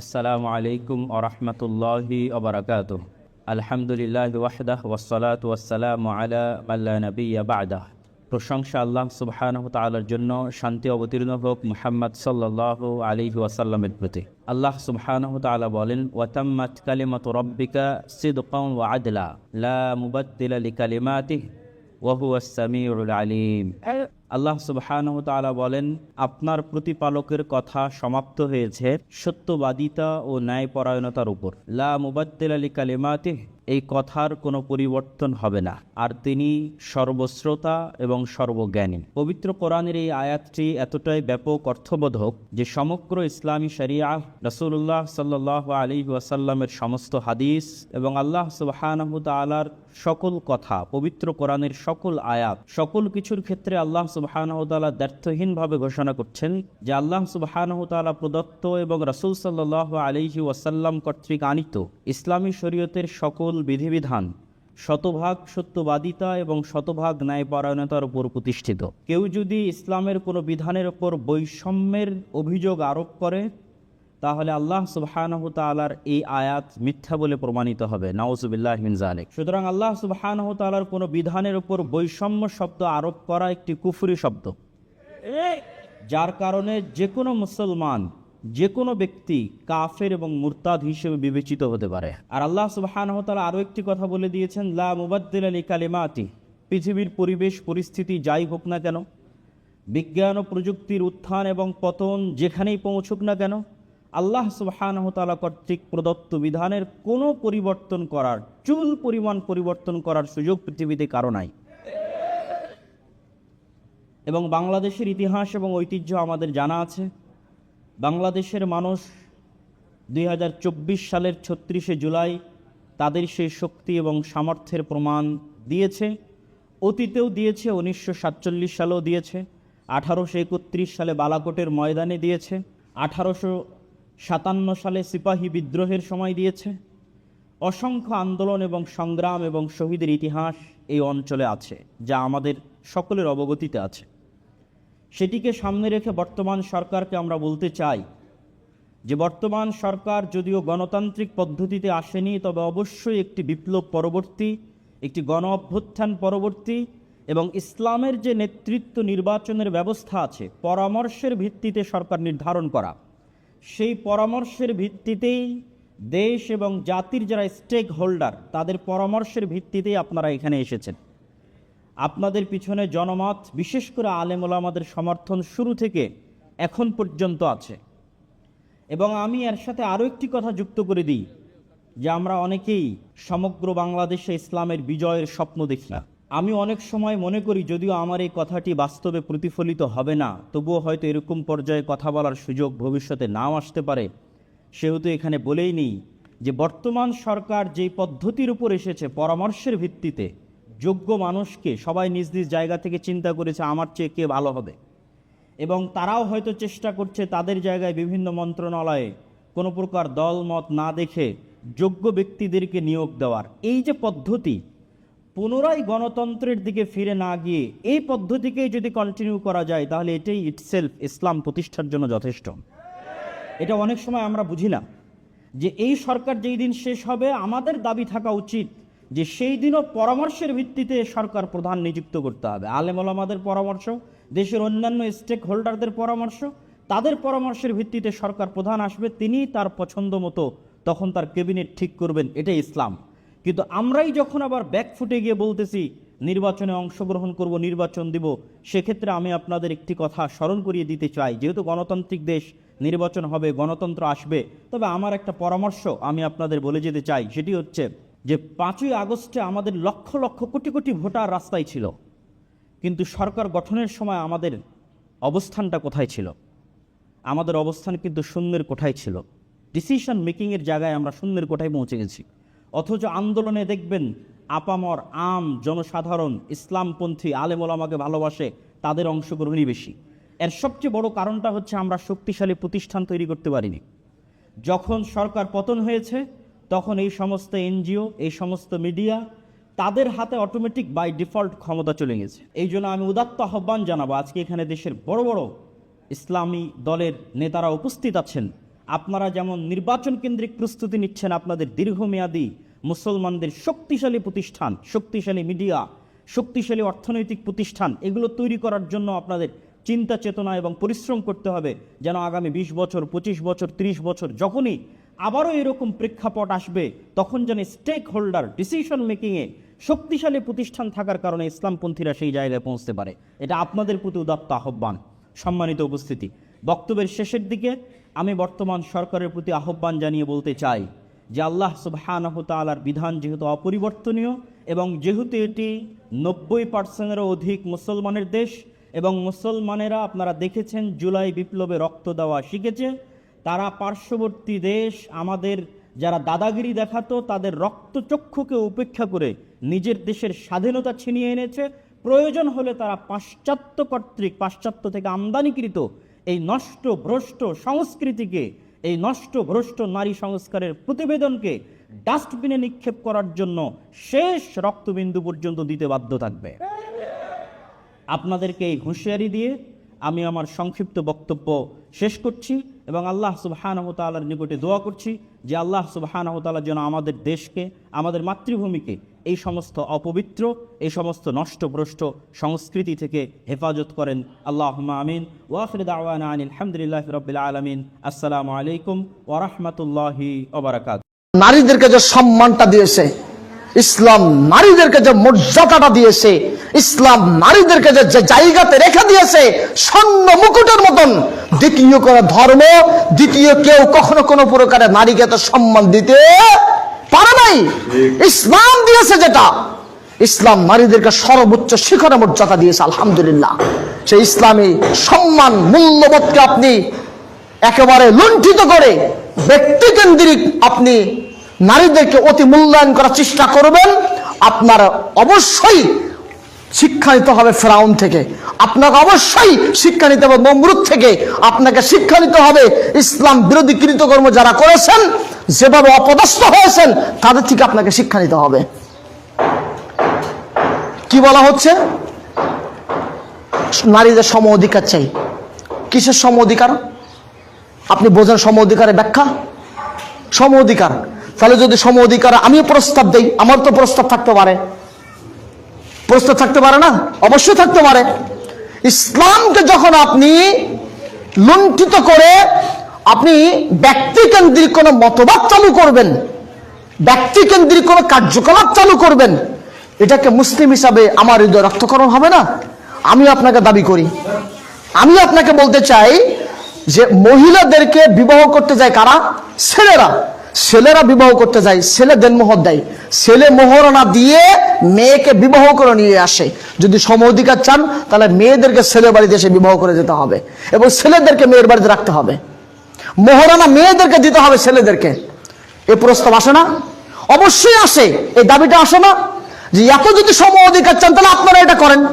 আসসালামু আলাইকুম আরহামতুল্লাহি আবরাকাত আলহামদুলিল্লাহ ওয়াহদাহ ওয়াসালাত ওয়াসালাম আলা মাল্লা নবিয়া বাদাহ প্রশংসা আল্লাহ সুবহানাহু তাআলার জন্য শান্তি অবতীর্ণ হোক মুহাম্মদ সাল্লাল্লাহু আলাইহি ওয়াসাল্লামের প্রতি। আল্লাহ সুবহানাহু তাআলা বলেন, ওয়াতাম্মাত কালিমাতু রাব্বিকা সিদকান ওয়া আদলা, লা মুবাদ্দিলা লিকালিমাতিহি, ওয়া হুয়াস সামিউল আলিম। আল্লাহ সুবহানাহু বলেন, আপনার প্রতিপালকের কথা সমাপ্ত হয়েছে সত্যবাদিতা ও ন্যায়পরায়ণতার উপর। লা মুবাদ্দেল আলী কালিমাতে এই কথার কোনো পরিবর্তন হবে না। আর তিনি সর্বশ্রোতা এবং সর্বজ্ঞানী। পবিত্র কোরআনের এই আয়াতটি এতটাই ব্যাপক অর্থবোধক যে সমগ্র ইসলামী শরিয়া রসুল্লাহ সাল্লাহ আলী ওয়াসাল্লামের সমস্ত হাদিস এবং আল্লাহ সুবাহানহু তালার সকল কথা, পবিত্র কোরআনের সকল আয়াত, সকল কিছুর ক্ষেত্রে আল্লাহ সুবাহানহতালা ব্যর্থহীনভাবে ঘোষণা করছেন যে আল্লাহ সুবাহানহতালা প্রদত্ত এবং রসুল সাল্লাহ আলিহি ওয়াসাল্লাম কর্তৃক আনিত ইসলামী শরীয়তের সকল বিধিবিধান শতভাগ সত্যবাদিতা এবং শতভাগ ন্যায়পরায়ণতার উপর প্রতিষ্ঠিত। কেউ যদি ইসলামের কোনো বিধানের ওপর বৈষম্যের অভিযোগ আরোপ করে তাহলে আল্লাহ সুবহানাহু তাআলার এই আয়াত মিথ্যা বলে প্রমাণিত হবে। নাউজুবিল্লাহ মিন জালিক সুতরাং আল্লাহ সুবহানাহু তাআলার কোনো বিধানের ওপর বৈষম্য শব্দ আরোপ করা একটি কুফুরি শব্দ। যার কারণে যে কোনো মুসলমান যে কোনো ব্যক্তি কাফের এবং মুরতাদ হিসেবে বিবেচিত হতে পারে। আর আল্লাহ তাআলা আরও একটি কথা বলে দিয়েছেন, লা মুবাদ্দিল আলী কালিমাতি পৃথিবীর পরিবেশ, পরিস্থিতি যাই হোক না কেন, বিজ্ঞান ও প্রযুক্তির উত্থান এবং পতন যেখানেই পৌঁছুক না কেন, আল্লাহ সুবাহানহতালা কর্তৃক প্রদত্ত বিধানের কোনো পরিবর্তন করার, চুল পরিমাণ পরিবর্তন করার সুযোগ পৃথিবীতে কারও নাই। এবং বাংলাদেশের ইতিহাস এবং ঐতিহ্য আমাদের জানা আছে। বাংলাদেশের মানুষ দুই হাজার চব্বিশ সালের ছত্রিশে জুলাই তাদের সেই শক্তি এবং সামর্থ্যের প্রমাণ দিয়েছে। অতীতেও দিয়েছে, উনিশশো সাতচল্লিশ সালেও দিয়েছে, আঠারোশো একত্রিশ সালে বালাকোটের ময়দানে দিয়েছে, আঠারোশো সাতান্ন সালে সিপাহী বিদ্রোহের সময় দিয়েছে। অসংখ্য আন্দোলন এবং সংগ্রাম এবং শহীদের ইতিহাস এই অঞ্চলে আছে, যা আমাদের সকলের অবগতিতে আছে। সেটিকে সামনে রেখে বর্তমান সরকারকে আমরা বলতে চাই যে বর্তমান সরকার যদিও গণতান্ত্রিক পদ্ধতিতে আসেনি, তবে অবশ্যই একটি বিপ্লব পরবর্তী, একটি গণ অভ্যুত্থান পরবর্তী এবং ইসলামের যে নেতৃত্ব নির্বাচনের ব্যবস্থা আছে, পরামর্শের ভিত্তিতে সরকার নির্ধারণ করা। সেই পরামর্শের ভিত্তিতেই দেশ এবং জাতির যারা স্টেক হোল্ডার তাদের পরামর্শের ভিত্তিতেই আপনারা এখানে এসেছেন। আপনাদের পিছনে জনমত, বিশেষ করে আলেমুল আমাদের সমর্থন শুরু থেকে এখন পর্যন্ত আছে। এবং আমি এর সাথে আরও একটি কথা যুক্ত করে দিই, যে আমরা অনেকেই সমগ্র বাংলাদেশে ইসলামের বিজয়ের স্বপ্ন দেখি না। আমি অনেক সময় মনে করি, যদিও আমার এই কথাটি বাস্তবে প্রতিফলিত হবে না, তবুও হয়তো এরকম পর্যায়ে কথা বলার সুযোগ ভবিষ্যতে নাও আসতে পারে। সেহেতু এখানে বলেই নিই যে বর্তমান সরকার যেই পদ্ধতির উপর এসেছে, পরামর্শের ভিত্তিতে যোগ্য মানুষকে সবাই নিজ নিজ জায়গা থেকে চিন্তা করেছে, আমার চেয়ে কে ভালো হবে? এবং তারাও হয়তো চেষ্টা করছে তাদের জায়গায় বিভিন্ন মন্ত্রণালয়ে কোনো প্রকার দল, মত না দেখে যোগ্য ব্যক্তিদেরকে নিয়োগ দেওয়ার। এই যে পদ্ধতি, পুনরায় গণতন্ত্রের দিকে ফিরে না গিয়ে এই পদ্ধতিকেই যদি কন্টিনিউ করা যায়, তাহলে এটাই ইটসেলফ ইসলাম প্রতিষ্ঠার জন্য যথেষ্ট। এটা অনেক সময় আমরা বুঝি না যে এই সরকার যেই দিন শেষ হবে, আমাদের দাবি থাকা উচিত যে সেই দিনও পরামর্শের ভিত্তিতে সরকার প্রধান নিযুক্ত করতে হবে। আলেম আমাদের পরামর্শ, দেশের অন্যান্য স্টেক হোল্ডারদের পরামর্শ, তাদের পরামর্শের ভিত্তিতে সরকার প্রধান আসবে তিনি তার পছন্দ মতো তখন তার ক্যাবিনেট ঠিক করবেন, এটাই ইসলাম। কিন্তু আমরাই যখন আবার ব্যাক ফুটে গিয়ে বলতেছি, নির্বাচনে অংশগ্রহণ করব, নির্বাচন দিব, সেক্ষেত্রে আমি আপনাদের একটি কথা স্মরণ করিয়ে দিতে চাই। যেহেতু গণতান্ত্রিক দেশ, নির্বাচন হবে, গণতন্ত্র আসবে, তবে আমার একটা পরামর্শ আমি আপনাদের বলে যেতে চাই, সেটি হচ্ছে যে পাঁচই আগস্টে আমাদের লক্ষ লক্ষ কোটি কোটি ভোটার রাস্তায় ছিল। কিন্তু সরকার গঠনের সময় আমাদের অবস্থানটা কোথায় ছিল? আমাদের অবস্থান কিন্তু শূন্যের কোঠায় ছিল। ডিসিশন মেকিংয়ের জায়গায় আমরা শূন্যের কোঠায় পৌঁছে গেছি। অথচ আন্দোলনে দেখবেন আপামর আম জনসাধারণ, ইসলামপন্থী আলেমল আমাকে ভালোবাসে, তাদের অংশগ্রহণই বেশি। এর সবচেয়ে বড় কারণটা হচ্ছে আমরা শক্তিশালী প্রতিষ্ঠান তৈরি করতে পারিনি। যখন সরকার পতন হয়েছে তখন এই সমস্ত এনজিও, এই সমস্ত মিডিয়া তাদের হাতে অটোমেটিক বাই ডিফল্ট ক্ষমতা চলে গেছে। এই জন্য আমি উদাত্ত আহ্বান জানাব, আজকে এখানে দেশের বড় বড় ইসলামী দলের নেতারা উপস্থিত আছেন। আপনারা যেমন নির্বাচন কেন্দ্রিক প্রস্তুতি নিচ্ছেন, আপনাদের দীর্ঘমেয়াদী মুসলমানদের শক্তিশালী প্রতিষ্ঠান, শক্তিশালী মিডিয়া, শক্তিশালী অর্থনৈতিক প্রতিষ্ঠান, এগুলো তৈরি করার জন্য আপনাদের চিন্তা, চেতনা এবং পরিশ্রম করতে হবে। যেন আগামী বিশ বছর, পঁচিশ বছর ৩০ বছর, যখনই আবারও এরকম প্রেক্ষাপট আসবে, তখন যেন স্টেক হোল্ডার ডিসিশন মেকিংয়ে শক্তিশালী প্রতিষ্ঠান থাকার কারণে ইসলামপন্থীরা সেই জায়গায় পৌঁছতে পারে। এটা আপনাদের প্রতি উদাত্ত আহ্বান। সম্মানিত উপস্থিতি, বক্তব্যের শেষের দিকে আমি বর্তমান সরকারের প্রতি আহ্বান জানিয়ে বলতে চাই যে আল্লাহ সুবহানাহু তাআলার বিধান যেহেতু অপরিবর্তনীয় এবং যেহেতু এটি নব্বই পার্সেন্টেরও অধিক মুসলমানের দেশ এবং মুসলমানেরা আপনারা দেখেছেন জুলাই বিপ্লবে রক্ত দেওয়া শিখেছে তারা পার্শ্ববর্তী দেশ, আমাদের যারা দাদাগিরি দেখাতো, তাদের রক্তচক্ষুকে উপেক্ষা করে নিজের দেশের স্বাধীনতা ছিনিয়ে এনেছে। প্রয়োজন হলে তারা পাশ্চাত্য কর্তৃক, পাশ্চাত্য থেকে আমদানিকৃত এই নষ্ট ভ্রষ্ট সংস্কৃতিকে, এই নষ্ট ভ্রষ্ট নারী সংস্কারের প্রতিবেদনকে ডাস্টবিনে নিক্ষেপ করার জন্য শেষ রক্তবিন্দু পর্যন্ত দিতে বাধ্য থাকবে। আপনাদেরকে এই হুঁশিয়ারি দিয়ে আমি আমার সংক্ষিপ্ত বক্তব্য শেষ করছি এবং আল্লাহ সুবহানাহু তাআলার নিকটে দোয়া করছি যে আল্লাহ সুবহানাহু তাআলা যেন আমাদের দেশকে, আমাদের মাতৃভূমিকে এই সমস্ত অপবিত্র, এই সমস্ত নষ্টভ্রষ্ট সংস্কৃতি থেকে হেফাজত করেন। আল্লাহ আমিন। ওয়াফির দাওয়ানা আনিল আলহামদুলিল্লাহ রবিল আলমিন। আসসালামু আলাইকুম ওরহমতুল্লাহি ওবরাকাত নারীদেরকে যে সম্মানটা দিয়েছে ইসলাম নারীদেরকে যে মর্যাদাটা দিয়েছে ইসলাম নারীদেরকে যে যে জায়গাতে রেখে দিয়েছে স্বর্ণ মুকুটের মতন। দ্বিতীয় কোন ধর্ম দ্বিতীয় কেউ কখনো কোনো প্রকারে নারীকে তো সম্মান দিতে পারে নাই। ইসলাম দিয়েছে যেটা। ইসলাম নারীদেরকে সর্বোচ্চ শিখরে মর্যাদা দিয়েছে আলহামদুলিল্লাহ। সেই ইসলামী সম্মান মূল্যবোধকে আপনি একেবারে লুণ্ঠিত করে ব্যক্তিকেন্দ্রিক আপনি নারীদেরকে অতি মূল্যায়ন করার চেষ্টা করবেন, আপনার অবশ্যই শিক্ষা নিতে হবে ফেরাউন থেকে। আপনাকে অবশ্যই শিক্ষা নিতে হবে নমরুদ থেকে। আপনাকে শিক্ষা নিতে হবে ইসলাম বিরোধী কৃতকর্ম যারা করেছেন, যেভাবে অপদস্থ হয়েছেন, তাদের থেকে আপনাকে শিক্ষা নিতে হবে। কি বলা হচ্ছে? নারীদের সম অধিকার চাই। কিসের সম অধিকার? আপনি বোঝেন সম অধিকারের ব্যাখ্যা? সম অধিকার। তাহলে যদি সম অধিকার আমিও প্রস্তাব দেই, আমার তো প্রস্তাব থাকতে পারে। প্রস্তাব থাকতে পারে না? অবশ্যই থাকতে পারে। ইসলামকে যখন আপনি লুণ্ঠিত করে আপনি ব্যক্তিকেন্দ্রিক কোনো মতবাদ চালু করবেন, ব্যক্তিকেন্দ্রিক কোনো কার্যকলাপ চালু করবেন, এটাকে মুসলিম হিসাবে আমার হৃদয় রক্তকরণ হবে না? আমি আপনাকে দাবি করি। আমি আপনাকে বলতে চাই যে মহিলাদেরকে বিবাহ করতে যায় কারা? ছেলেরা। ছেলেরা বিবাহ করতে যায়, ছেলে দেন মোহর দেয়। ছেলে মোহরনা দিয়ে মেয়েকে বিবাহ করে নিয়ে আসে। যদি সম অধিকার চান, তাহলে মেয়েদেরকে ছেলে বাড়িতে এসে বিবাহ করে যেতে হবে এবং ছেলেদেরকে মেয়ের বাড়িতে রাখতে হবে। মোহরানা মেয়েদেরকে দিতে হবে ছেলেদেরকে। এ প্রস্তাব আসে না? অবশ্যই আসে। এই দাবিটা আসে না? যে এত যদি সম অধিকার চান, তাহলে আপনারা এটা করেন।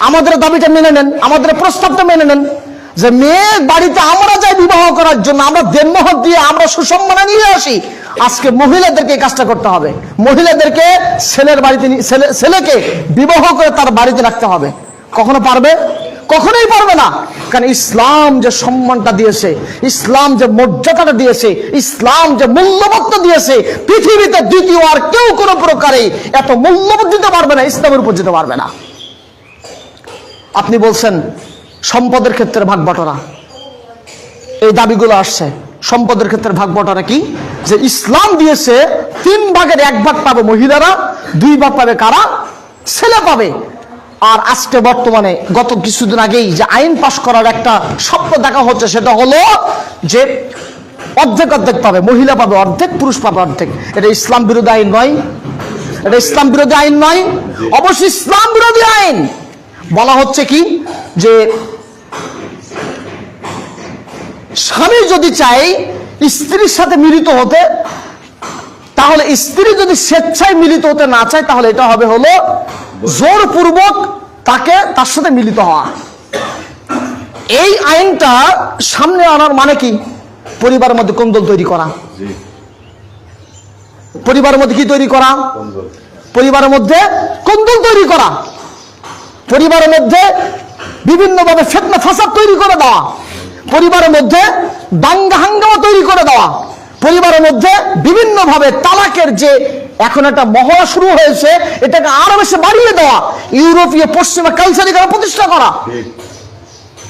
আমাদের দাবিটা মেনে নেন, আমাদের প্রস্তাবটা মেনে নেন। যে মেয়ে বাড়িতে আমরা যাই বিবাহ করার জন্য, আমরা দেনমোহর দিয়ে আমরা সুসম্মানে নিয়ে আসি, আজকে মহিলাদেরকে এই কাজটা করতে হবে। মহিলাদেরকে ছেলের বাড়িতে ছেলে ছেলেকে বিবাহ করে তার বাড়িতে রাখতে হবে। কখনো পারবে? কখনোই পারবে না। কারণ ইসলাম যে সম্মানটা দিয়েছে, ইসলাম যে মর্যাদাটা দিয়েছে, ইসলাম যে মূল্যবোধটা দিয়েছে, পৃথিবীতে দ্বিতীয় আর কেউ কোনো প্রকারে এত মূল্যবোধ দিতে পারবে না, ইসলামের উপর দিতে পারবে না। আপনি বলছেন সম্পদের ক্ষেত্রে ভাগ বটরা। এই দাবিগুলো আসছে। সম্পদের ক্ষেত্রে ভাগ বটরা কি? যে ইসলাম দিয়েছে, তিন ভাগের এক ভাগ পাবে মহিলারা, দুই ভাগ পাবে কারা? ছেলে পাবে। আর আজকে বর্তমানে, গত কিছুদিন আগেই যে আইন পাশ করার একটা স্বপ্ন দেখা হচ্ছে, সেটা হলো যে অর্ধেক অর্ধেক পাবে, মহিলা পাবে অর্ধেক, পুরুষ পাবে অর্ধেক। এটা ইসলাম বিরোধী আইন নয়। এটা ইসলাম বিরোধী আইন নয়। অবশ্যই ইসলাম বিরোধী আইন। বলা হচ্ছে কি? যে স্বামী যদি চায় স্ত্রীর সাথে মিলিত হতে তাহলে স্ত্রী যদি স্বেচ্ছায় মিলিত হতে না চায় তাহলে এটা হবে হলো জোরপূর্বক তাকে তার সাথে মিলিত হওয়া। এই আইনটা সামনে আনার মানে কি? পরিবারের মধ্যে কোন্দল তৈরি করা। পরিবারের মধ্যে কি তৈরি করা? পরিবারের মধ্যে কোন্দল তৈরি করা। পরিবারের মধ্যে বিভিন্নভাবে ফেতনা ফাসাদ তৈরি করে দেওয়া। পরিবারের মধ্যে দাঙ্গা হাঙ্গামা তৈরি করে দেওয়া। পরিবারের মধ্যে বিভিন্ন ভাবে তালাকের যে এখন একটা মহড়া শুরু হয়েছে, এটাকে আরও বেশি বাড়িয়ে দেওয়া। ইউরোপীয় পশ্চিমা কালচার এখানে প্রতিষ্ঠা করা।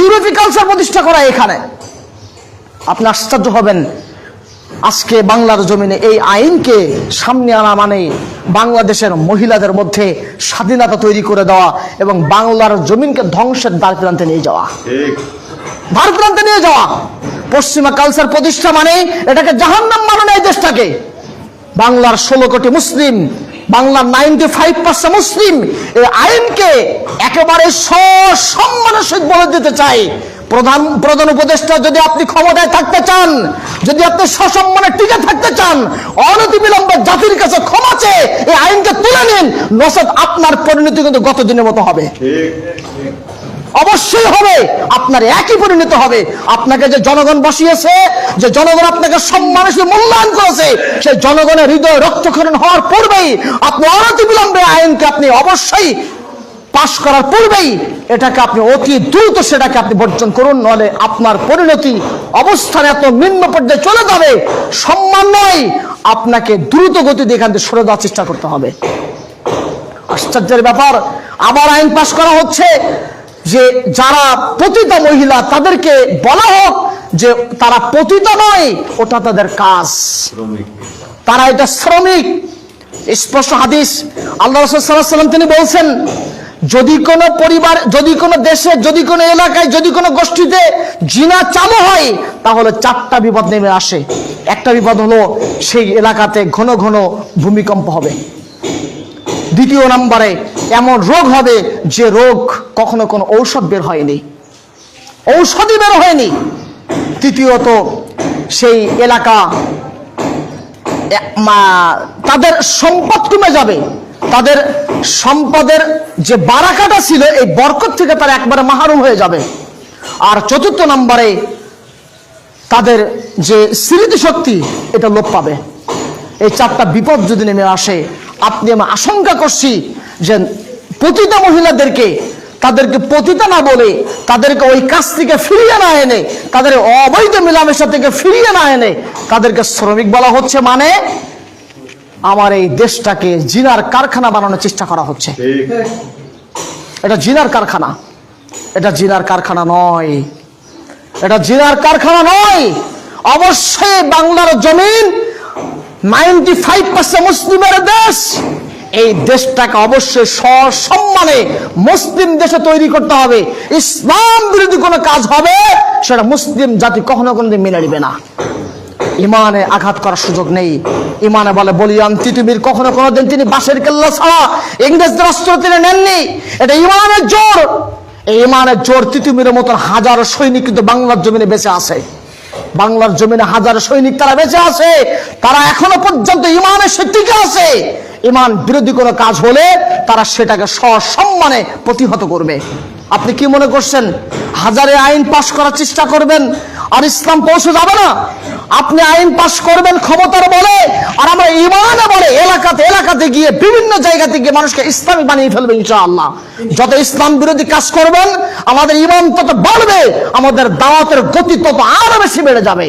ইউরোপীয় কালচার প্রতিষ্ঠা করা এখানে। আপনি আশ্চর্য হবেন। আজকে বাংলার জমিনে এই আইনকে সামনে আনা মানে বাংলাদেশের মহিলাদের মধ্যে স্বাধীনতা তৈরি করে দেওয়া এবং বাংলার জমিনকে ধ্বংসের দ্বার প্রান্তে নিয়ে যাওয়া। দ্বার প্রান্তে নিয়ে যাওয়া। পশ্চিমা কালচার প্রতিষ্ঠা মানে এটাকে জাহান্নাম মানানো এই দেশটাকে। বাংলার ষোলো কোটি মুসলিম বাংলার নাইনটি ফাইভ পার্সেন্ট মুসলিম এই আইনকে একেবারে সসম্মানের সহিত বলে দিতে চাই প্রধান প্রধান উপদেষ্টা যদি আপনি ক্ষমতায় থাকতে চান, যদি আপনি সসম্মানে টিকে থাকতে চান, অনতিবিলম্বে জাতির কাছে ক্ষমা চেয়ে এই আইনকে তুলে নিন নচেত আপনার পরিণতি কিন্তু গত দিনের মতো হবে। অবশ্যই হবে, আপনার একই পরিণত হবে। আপনাকে যে জনগণ বসিয়েছে, যে জনগণ আপনাকে সম্মানের সাথে মূল্যায়ন করেছে, সেই জনগণের হৃদয় রক্তক্ষরণ হওয়ার পূর্বেই আপনি অনতি বিলম্বে আইনকে আপনি অবশ্যই পাশ করার পূর্বেই এটাকে আপনি অতি দ্রুত সেটাকে আপনি বর্জন করুন নলে আপনার পরিণতি অবস্থান এত নিম্ন পর্যায়ে চলে যাবে। সম্মান নয় আপনাকে দ্রুত গতিতে এখান থেকে সরে দেওয়ার চেষ্টা করতে হবে। আশ্চর্যের ব্যাপার আবার আইন পাশ করা হচ্ছে যে যারা পতিতা মহিলা তাদেরকে বলা হোক যে তারা পতিতা নয় ওটা তাদের কাজ। তারা এটা শ্রমিক। স্পষ্ট হাদিস। আল্লাহ রসুল্লাম তিনি বলছেন যদি কোনো পরিবার, যদি কোনো দেশে, যদি কোনো এলাকায়, যদি কোনো গোষ্ঠীতে জিনা চালু হয়, তাহলে চারটা বিপদ নেমে আসে। একটা বিপদ হলো সেই এলাকাতে ঘন ঘন ভূমিকম্প হবে। দ্বিতীয় নম্বরে, এমন রোগ হবে যে রোগ কখনো কোনো ঔষধ বের হয়নি। ঔষধই বের হয়নি। তৃতীয়ত, সেই এলাকা তাদের সম্পদ কমে যাবে। তাদের সম্পদের যে বারাকাটা ছিল, এই বরকত থেকে তারা একবারে মাহরুম হয়ে যাবে। আর চতুর্থ নম্বরে তাদের যে স্মৃতিশক্তি, এটা লোপ পাবে। এই চারটা বিপদ যদি নেমে আসে, আপনি আমি আশঙ্কা করছি যে পতিতা মহিলাদেরকে, তাদেরকে পতিতা না বলে, তাদেরকে ওই কাজ থেকে ফিরিয়ে না এনে, তাদের অবৈধ মেলামেশা থেকে ফিরিয়ে না এনে, তাদেরকে শ্রমিক বলা হচ্ছে মানে আমার এই দেশটাকে জিনার কারখানা বানানোর চেষ্টা করা হচ্ছে। এটা জিনার কারখানা। এটা জিনার কারখানা নয়। এটা জিনার কারখানা নয়। অবশ্যই বাংলার জমিন নাইনটি ফাইভ পার্সেন্ট মুসলিমের দেশ। এই দেশটাকে অবশ্যই সসম্মানে মুসলিম দেশে তৈরি করতে হবে। ইসলাম বিরোধী কোনো কাজ হবে সেটা মুসলিম জাতি কখনো কোনোদিন মেনে নিবে না। ইমানে আঘাত করার সুযোগ নেই। ইমানে বলে, বলিয়ান তিতুমির কখনো কোনো দিন তিনি বাসের কেল্লা ছাড়া ইংরেজদের অস্ত্র তিনি নেননি। এটা ইমানের জোর। এই ইমানের জোর তিতুমির মতন হাজারো সৈনিক কিন্তু বাংলার জমিনে বেঁচে আছে। বাংলার জমিনে হাজারো সৈনিক তারা বেঁচে আছে। তারা এখনও পর্যন্ত ইমানের সে টিকে আছে। ইমান বিরোধী কোনো কাজ হলে তারা সেটাকে সসম্মানে প্রতিহত করবে। আপনি কি মনে করছেন? হাজারে আইন পাশ করার চেষ্টা করবেন? আর ইসলাম পৌঁছে যাবে না। আপনি আইন পাশ করবেন ক্ষমতার বলে, আর আমরা ইমানে বলে এলাকাতে এলাকাতে গিয়ে বিভিন্ন জায়গাতে গিয়ে মানুষকে ইসলামিক বানিয়ে ফেলবে ইনশাআল্লাহ। যত ইসলাম বিরোধী কাজ করবেন, আমাদের ইমান তত বাড়বে, আমাদের দাওয়াতের গতি তত আরও বেশি বেড়ে যাবে।